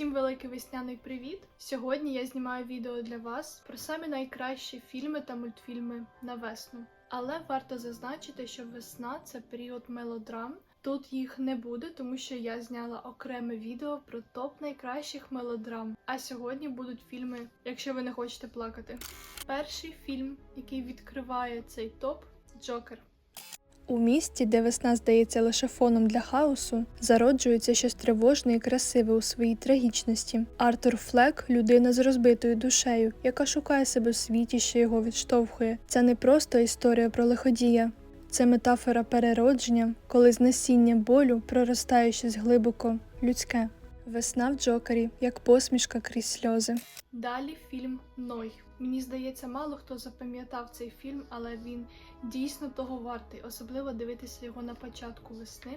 Всім великий весняний привіт! Сьогодні я знімаю відео для вас про самі найкращі фільми та мультфільми на весну. Але варто зазначити, що весна це період мелодрам. Тут їх не буде, тому що я зняла окреме відео про топ найкращих мелодрам. А сьогодні будуть фільми, якщо ви не хочете плакати. Перший фільм, який відкриває цей топ Джокер. У місті, де весна здається лише фоном для хаосу, зароджується щось тривожне і красиве у своїй трагічності. Артур Флек людина з розбитою душею, яка шукає себе в світі, що його відштовхує. Це не просто історія про лиходія, це метафора переродження, коли з насіння болю проростає щось глибоко людське. Весна в Джокері, як посмішка крізь сльози. Далі фільм Ной. Мені здається, мало хто запам'ятав цей фільм, але він дійсно того вартий, особливо дивитися його на початку весни.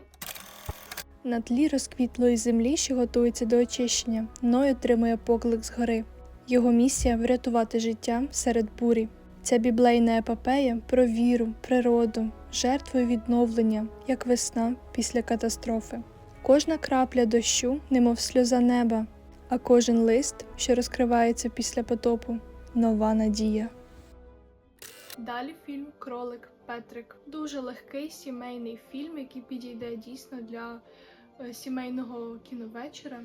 На тлі розквітлої землі, що готується до очищення, Ной отримує поклик згори. Його місія врятувати життя серед бурі. Ця біблейна епопея про віру, природу, жертву і відновлення, як весна після катастрофи. Кожна крапля дощу, немов сльоза неба, а кожен лист, що розкривається після потопу, нова надія. Далі фільм Кролик Петрик. Дуже легкий сімейний фільм, який підійде дійсно для е, сімейного кіновечора.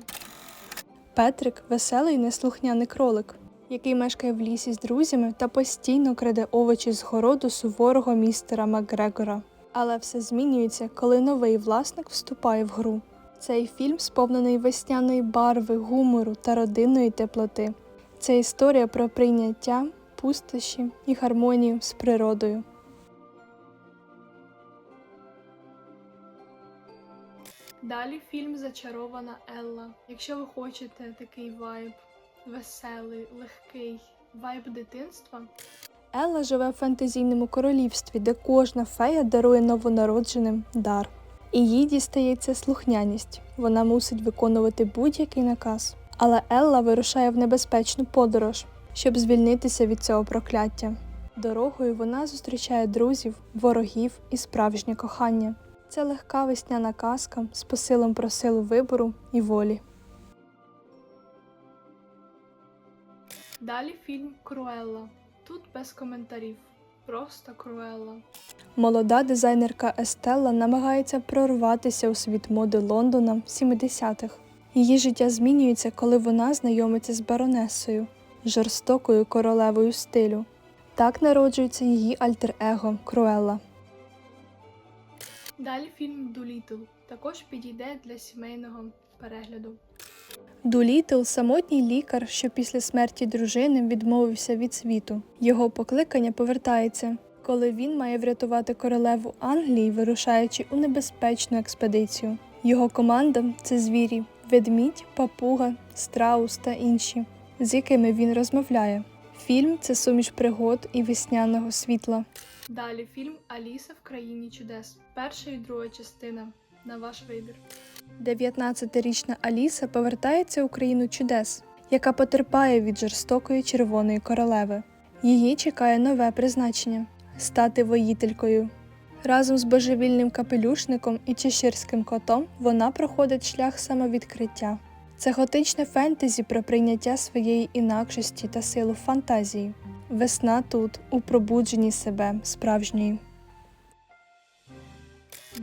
Петрик веселий неслухняний кролик, який мешкає в лісі з друзями та постійно краде овочі з городу суворого містера Макгрегора. Але все змінюється, коли новий власник вступає в гру. Цей фільм сповнений весняної барви, гумору та родинної теплоти. Це історія про прийняття, пустощі і гармонію з природою. Далі фільм Зачарована Елла. Якщо ви хочете такий вайб веселий, легкий, вайб дитинства, Елла живе в фантазійному королівстві, де кожна фея дарує новонародженим дар. І їй дістається слухняність. Вона мусить виконувати будь-який наказ. Але Елла вирушає в небезпечну подорож, щоб звільнитися від цього прокляття. Дорогою вона зустрічає друзів, ворогів і справжнє кохання. Це легка весняна казка з посилом про силу вибору і волі. далі фільм Круелла. Тут без коментарів. Просто Круелла. Молода дизайнерка Естелла намагається прорватися у світ моди Лондона в 70-х. Її життя змінюється, коли вона знайомиться з баронесою, жорстокою королевою стилю. Так народжується її альтер-его Круелла. Далі фільм Дулітл. Також підійде для сімейного перегляду. Дулітл самотній лікар, що після смерті дружини відмовився від світу. Його покликання повертається, коли він має врятувати королеву Англії, вирушаючи у небезпечну експедицію. Його команда це звірі, ведмідь, папуга, страус та інші, з якими він розмовляє. Фільм це суміш пригод і весняного світла. Далі фільм Аліса в країні чудес. Перша і друга частина. На ваш вибір. 19-річна Аліса повертається у країну чудес, яка потерпає від жорстокої червоної королеви. Її чекає нове призначення стати воїтелькою. Разом з божевільним капелюшником і чеширським котом вона проходить шлях самовідкриття. Це готичне фентезі про прийняття своєї інакшості та силу фантазії. Весна тут, у пробудженні себе справжньої.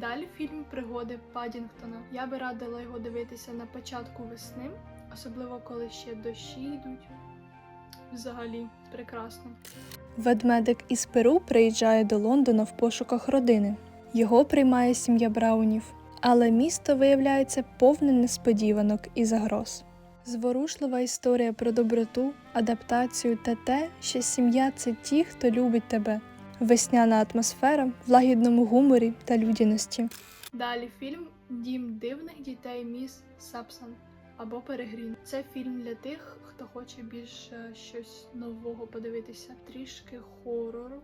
Далі фільм Пригоди Падінгтона. Я би радила його дивитися на початку весни, особливо коли ще дощі йдуть. Взагалі, прекрасно. Ведмедик із Перу приїжджає до Лондона в пошуках родини. Його приймає сім'я Браунів, але місто виявляється повне несподіванок і загроз. Зворушлива історія про доброту, адаптацію та те, що сім'я це ті, хто любить тебе. Весняна атмосфера в лагідному гуморі та людяності. Далі фільм Дім дивних дітей міс Сапсан або Перегрін. Це фільм для тих, хто хоче більш е, щось нового подивитися, трішки хорору.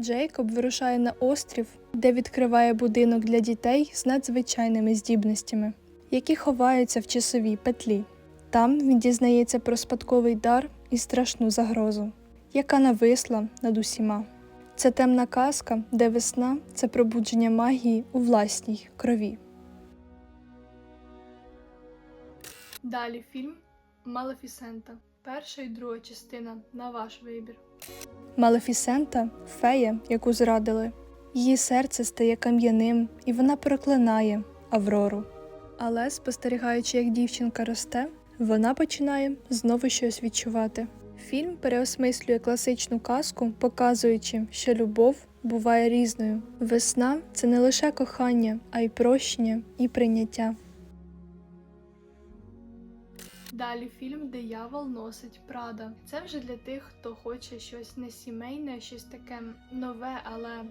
Джейкоб вирушає на острів, де відкриває будинок для дітей з надзвичайними здібностями, які ховаються в часовій петлі. Там він дізнається про спадковий дар і страшну загрозу, яка нависла над усіма. Це темна казка, де весна це пробудження магії у власній крові. Далі фільм Малефісента. Перша і друга частина на ваш вибір. Малефісента фея, яку зрадили. Її серце стає кам'яним, і вона проклинає Аврору. Але, спостерігаючи, як дівчинка росте, вона починає знову щось відчувати. Фільм переосмислює класичну казку, показуючи, що любов буває різною. Весна це не лише кохання, а й прощення і прийняття. Далі фільм Диявол носить Прада. Це вже для тих, хто хоче щось не сімейне, щось таке нове, але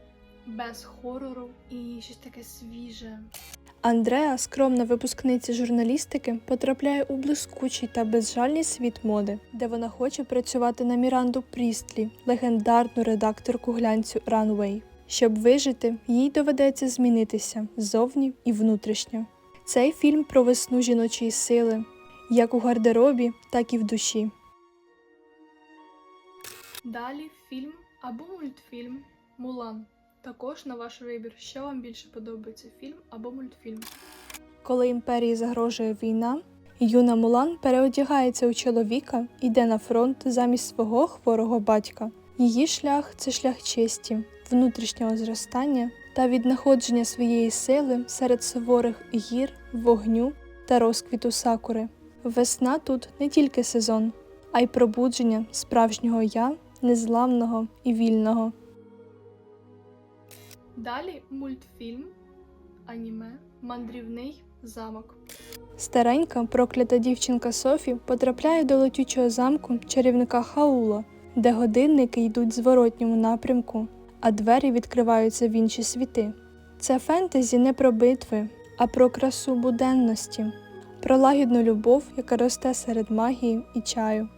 без хорору і щось таке свіже. Андреа, скромна випускниця журналістики, потрапляє у блискучий та безжальний світ моди, де вона хоче працювати на Міранду Прістлі, легендарну редакторку глянцю Runway. Щоб вижити, їй доведеться змінитися ззовні і внутрішньо. Цей фільм про весну жіночої сили, як у гардеробі, так і в душі. Далі фільм або мультфільм Мулан. Також на ваш вибір, що вам більше подобається фільм або мультфільм. Коли імперії загрожує війна, юна Мулан переодягається у чоловіка йде на фронт замість свого хворого батька. Її шлях це шлях честі, внутрішнього зростання та віднаходження своєї сили серед суворих гір, вогню та розквіту сакури. Весна тут не тільки сезон, а й пробудження справжнього я, незламного і вільного. Далі мультфільм, аніме, мандрівний замок. Старенька проклята дівчинка Софі потрапляє до летючого замку чарівника Хаула, де годинники йдуть в зворотньому напрямку, а двері відкриваються в інші світи. Це фентезі не про битви, а про красу буденності, про лагідну любов, яка росте серед магії і чаю.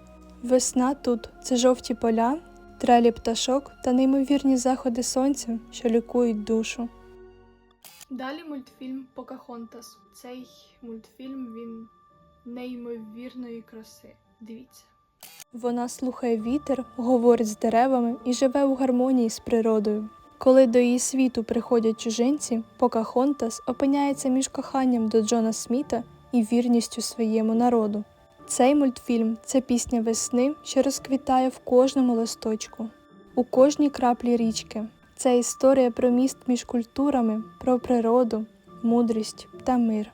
Весна тут це жовті поля, трелі пташок та неймовірні заходи сонця, що лікують душу. Далі мультфільм Покахонтас. Цей мультфільм він неймовірної краси. Дивіться. Вона слухає вітер, говорить з деревами і живе у гармонії з природою. Коли до її світу приходять чужинці, Покахонтас опиняється між коханням до Джона Сміта і вірністю своєму народу. Цей мультфільм це пісня весни, що розквітає в кожному листочку, у кожній краплі річки. Це історія про міст між культурами, про природу, мудрість та мир.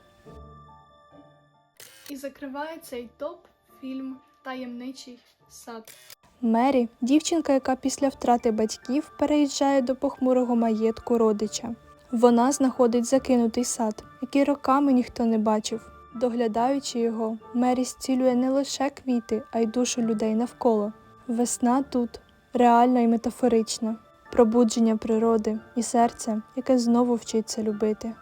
І закриває цей топ фільм Таємничий сад. Мері дівчинка, яка після втрати батьків переїжджає до похмурого маєтку родича. Вона знаходить закинутий сад, який роками ніхто не бачив. Доглядаючи його, Мері зцілює не лише квіти, а й душу людей навколо. Весна тут реальна і метафорична, пробудження природи і серця, яке знову вчиться любити.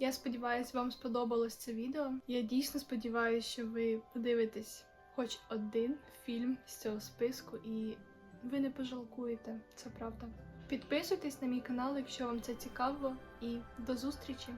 Я сподіваюся, вам сподобалось це відео. Я дійсно сподіваюся, що ви подивитесь хоч один фільм з цього списку, і ви не пожалкуєте, це правда. Підписуйтесь на мій канал, якщо вам це цікаво, і до зустрічі!